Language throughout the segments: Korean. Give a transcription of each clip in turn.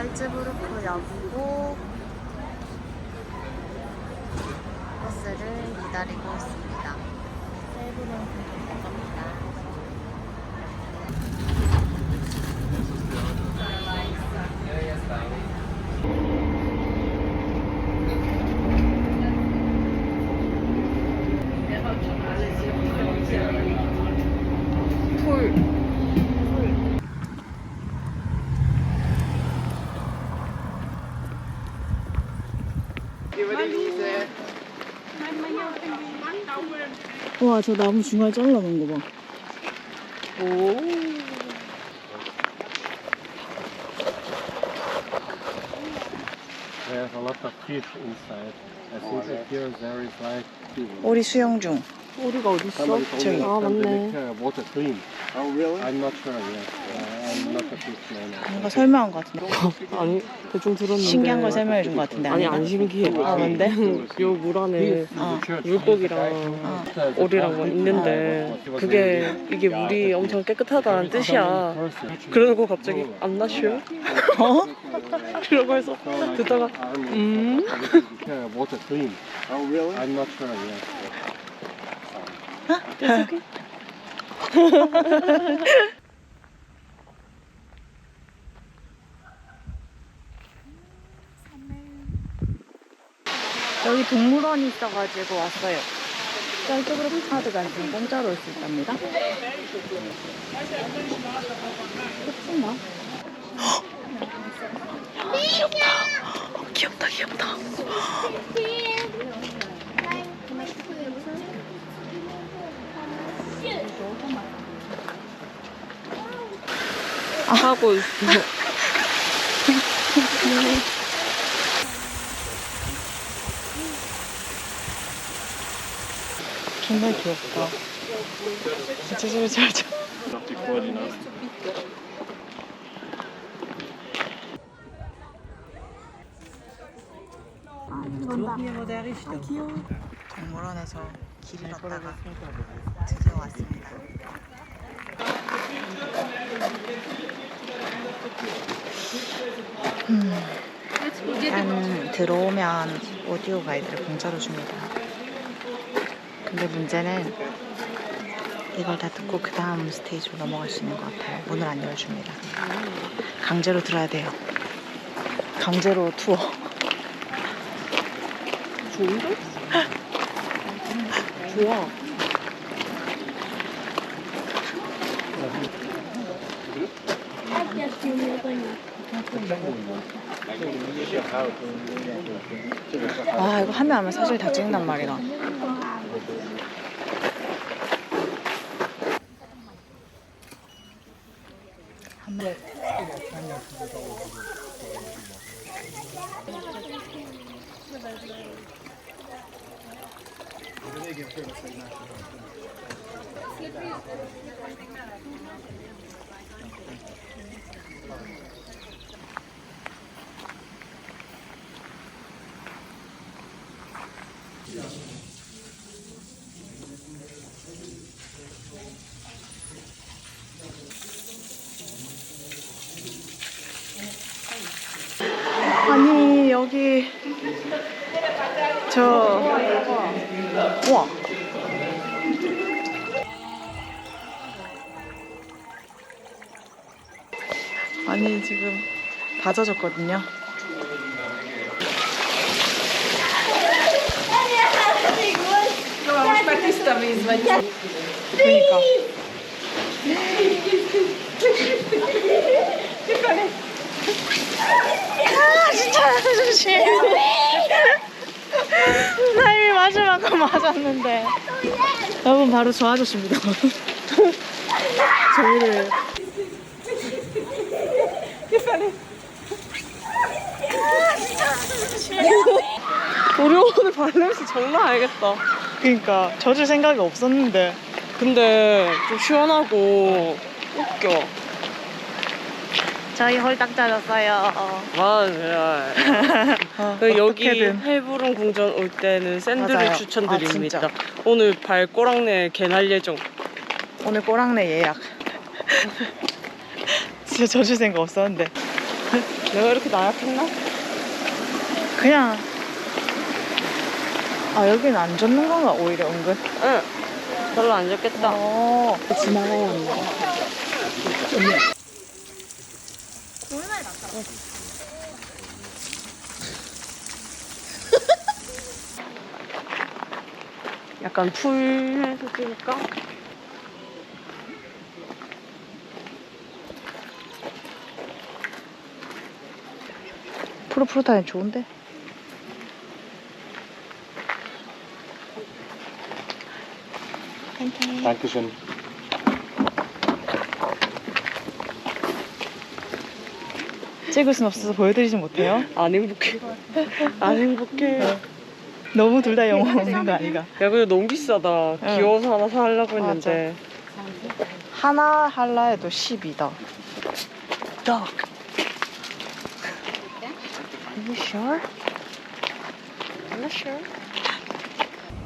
살츠부르크 역이고 버스를 기다리고 있습니다. 세부는 갑니다. 와, 저 나무 중간에 잘라놓은 거 봐. 오. There's a lot of fish inside. I think that here there is like 오리 수영 중. 오리가 어딨어? somebody told 저기. 아, they 맞네. make uh, water clean. Oh really? I'm not sure yet. Uh, 뭔가 설명한 것 같은데. 아니 대충 들었는데 신기한 걸 설명해 준 것 같은데. 아니 아닌가? 안 신기해 아, 뭔데? 요물 안에 어. 물고기랑 어. 오리랑 뭐 있는데 그게 이게 물이 엄청 깨끗하다는 뜻이야 그러고 갑자기 I'm not sure 어? 이러고 해서 듣다가 음? Uh, water clean. Oh really? I'm not sure yet. 여기 동물원이 있어가지고 왔어요. 짤쪽으로 카드가 지금 공짜로 올 수 있답니다. 예쁜가? 귀엽다. 귀엽다, 귀엽다. 하고 있어 정말 귀엽다. 진짜 소리 잘 쳐. 동물원에서 길을 걷다가 드디어 왔습니다. 음, 일단 들어오면 오디오 가이드를 공짜로 줍니다. 근데 문제는 이걸 다 듣고 그 다음 스테이지로 넘어갈 수 있는 것 같아요. 문을 안 열어줍니다. 강제로 들어야 돼요. 강제로 투어. 좋은데? 좋아 아 이거 하면 하면 사실 다 찍는단 말이야. 한번 아니 지금 다 젖었거든요 그러니까 아 진짜 나 이미 마지막 거 맞았는데 여러분 바로 저 아저씨입니다 저희를 우리 오늘 발냄새 장난 아니겠다 그러니까 젖을 생각이 없었는데 근데 좀 시원하고 웃겨 저희 홀딱 젖었어요 맞아요 어, 그 여기 어떻게든. 해부릉 궁전 올 때는 샌드를 맞아요. 추천드립니다. 아. 오늘 발꼬랑내 개날 예정. 오늘 꼬랑내 예약 진짜 젖을 생각 없었는데 내가 이렇게 나약했나? 그냥 아 여기는 안 젖는 건가 오히려 은근 응. 별로 안 좋겠다. 어 지나가야 한다 약간 풀해서 찍을까? 푸릇푸릇하니 좋은데 Dankeschön. 찍을 순 없어서 보여드리진 못해요 안 행복해. 안 행복해. 너무 둘 다 영혼 없는 거 아니가 야, 근데 너무 비싸다. 응. 귀여워서 하나 사려고 했는데. 하나 할라 해도 10이다 Dog Are you sure? I'm not sure.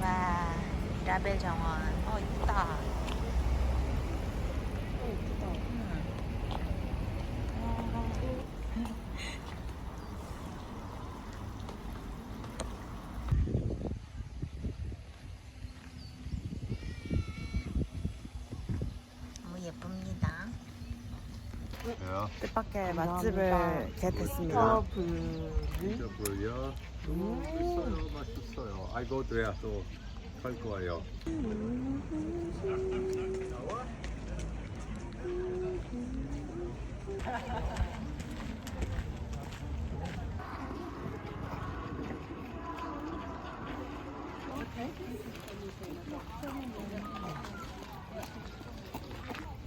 와 미라벨 정원 어 이쁘다 너무 예쁩니다 Ja, 뜻밖의 맛집을 개했습니다 드셔보려. 맛있어요, 맛있어요. 아이고, 돼야 또살 좋아요.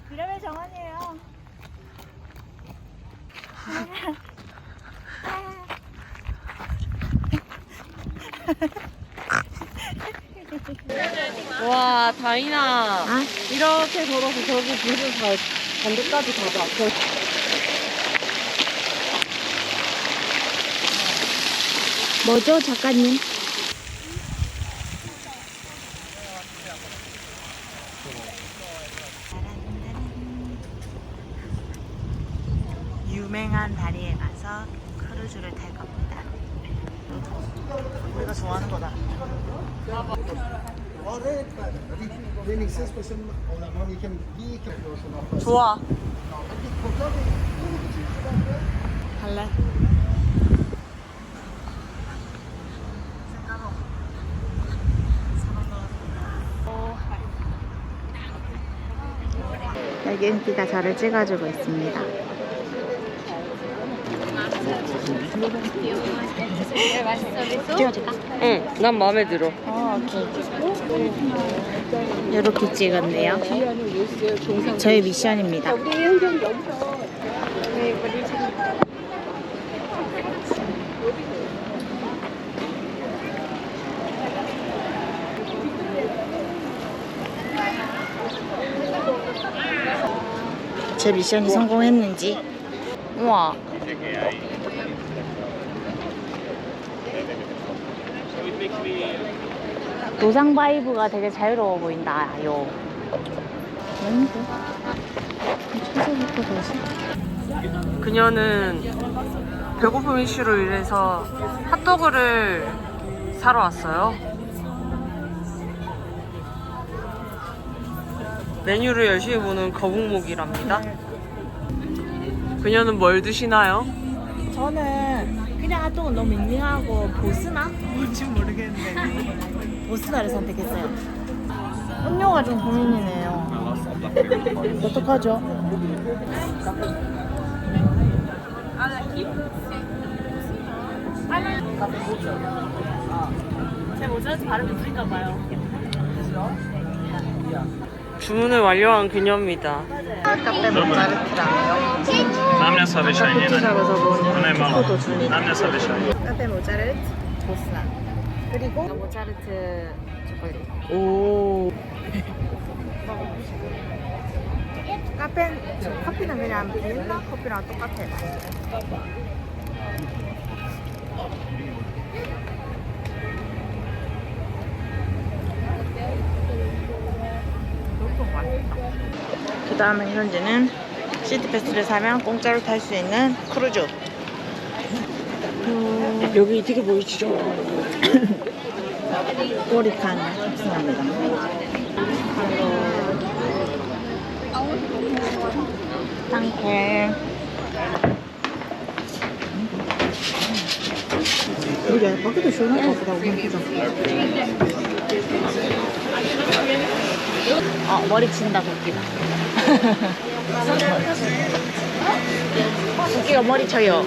미라벨 정원이에요 와, 다이나. 아? 이렇게 걸어서 저기 불을 다 반대까지 가자. 저- 뭐죠 작가님? 유명한 다리에 가서 크루즈를 탈 겁니다. 우리가 좋아하는 거다. 좋아. 할래? 여기 인기가 저를 찍어주고 있습니다. 찍어줄까? 응, 난 마음에 들어. 어, 오케이. 이렇게 찍었네요. 저희 미션입니다. 제 미션이 성공했는지. 우와. 노상 바이브가 되게 자유로워 보인다요. 초세부터 다시? 그녀는 배고픔 이슈로 인해서 핫도그를 사러 왔어요. 메뉴를 열심히 보는 거북목이랍니다. 그녀는 뭘 드시나요? 저는 핫도그 너무 밍밍하고 보스나? 뭔지 모르겠는데 보스나를 선택했어요. 음료가 좀 고민이네요. 어떡하죠? 제 모자에서 발음이 틀린가 봐요. 주문을 완료한 그녀입니다. 카페 모짜르트라고요. Na mě se vyšajně ne. 잡아서 To 먹는 nemalo. 포도 줄리. Na mě se vyšajně. 카페 모짜르트 보스나. 그리고 모짜르트 초콜릿. 오, 카페 커피는 그냥 비엔나 커피랑 똑같아. 그 다음에 현재는 시티 패스를 사면 공짜로 탈 수 있는 크루즈 안녕하세요. 여기 되게 보이시죠? 꼬리칸 탑승합니다. 땅콩. 이게 밖에도 시원할 것 같다, 오늘 표정. 어, 머리 친다, 도끼가. 도끼가 머리 쳐요.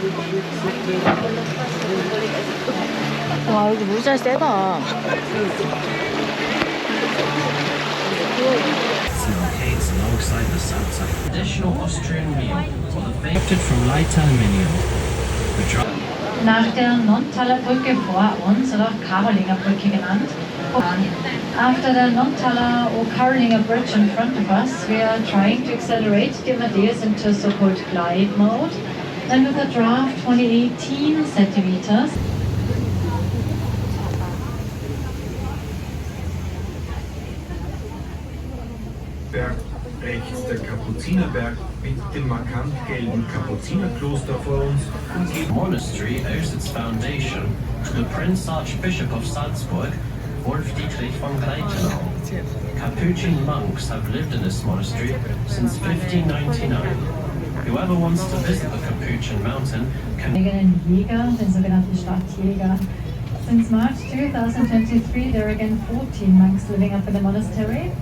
와, 여기 물살 세다. Alongside the side. Traditional Austrian meal, adapted from dry- nach der Nontaler Brücke vor uns, oder Karolinger Brücke genannt. After the Nontaler or Karolinger Bridge in front of us, we are trying to accelerate the Amadeus into so-called glide mode. Then with a draft 2018 centimeters. Berg rechts der Kapuzinerberg mit dem markant gelben Kapuzinerkloster vor uns und The monastery owes its foundation to the Prince Archbishop of Salzburg, Wolf Dietrich von Gleitenau. Capuchin monks have lived in this monastery since 1599. Whoever wants to visit the Capuchin mountain can Jäger, den sogenannten Stadtjäger. Since March 2023, there are again 14 monks living up in the monastery.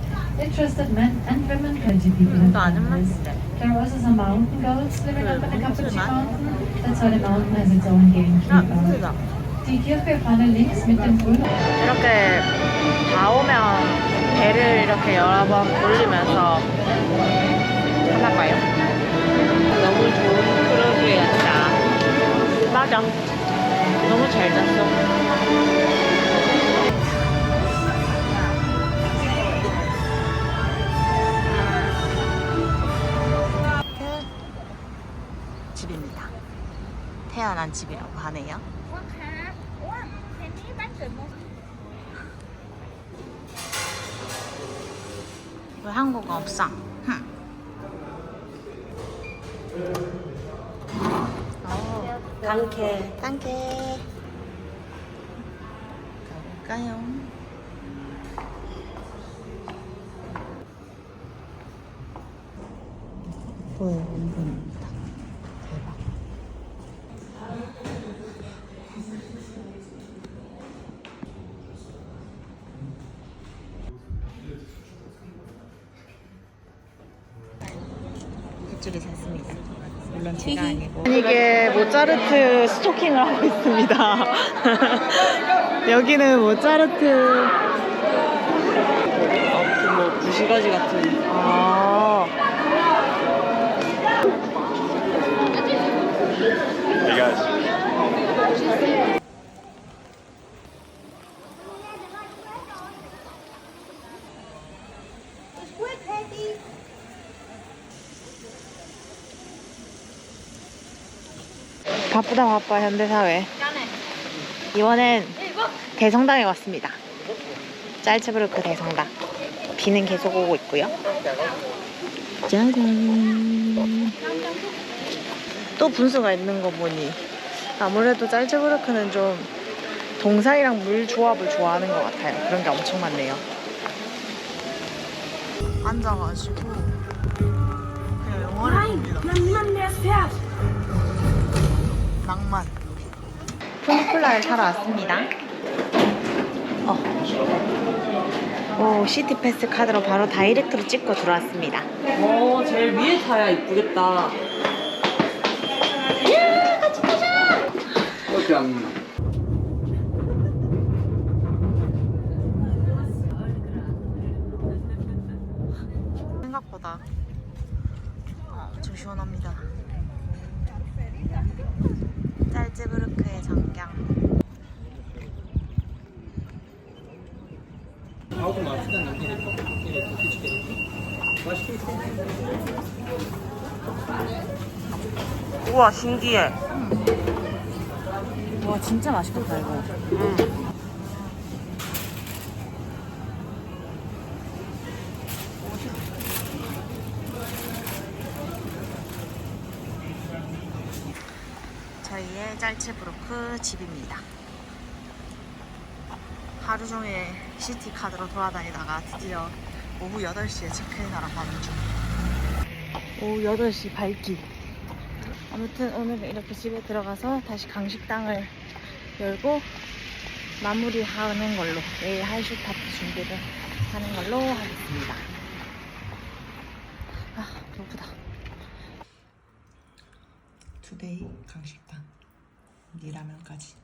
Interested men and women can to people in families. There are also some mountain goats living up in the Capuchin mountain. That's why the mountain has its own gamekeeper. Die Kirche vorne links mit dem grünen 이렇게 다 오면 배를 이렇게 여러 번 돌리면서 하나 봐요. 너무 좋은 크루즈였다. 맞아. 너무 잘 잤어. 집입니다. 태어난 집이라고 하네요. 왜 한국어 없어? 흠. 당캐. 땅게 가볼까요? 보여요, 온 아니고. 이게 모차르트 스토킹을 하고 있습니다. 여기는 모차르트. 아무튼 뭐 구시가지 같은. 바쁘다 바빠 현대사회. 이번엔 대성당에 왔습니다. 짤츠부르크 대성당. 비는 계속 오고 있고요. 짜잔. 또 분수가 있는 거 보니 아무래도 짤츠부르크는 좀 동산이랑 물 조합을 좋아하는 것 같아요. 그런 게 엄청 많네요. 앉아가지고 그냥 영화를 봅니다. 낭만. 푸니쿨라를 사러 왔습니다. 어. 오, 시티패스 카드로 바로 다이렉트로 찍고 들어왔습니다. 어, 제일 위에 타야 이쁘겠다. 생각보다 어, 엄청 시원합니다. 짤즈부르크의 전경. 우와, 신기해. 와 진짜 맛있겠다 이거. 저희의 제 짤츠브루크 집입니다. 하루 종일 시티 카드로 돌아다니다가 드디어 오후 8시에 체크인하러 가는 중. 오후 8시 밝기. 아무튼 오늘은 이렇게 집에 들어가서 다시 강식당을 열고 마무리하는 걸로 내일 파티 준비를 하는 걸로 하겠습니다. 아 배고프다. 투데이 강식당 니라면까지.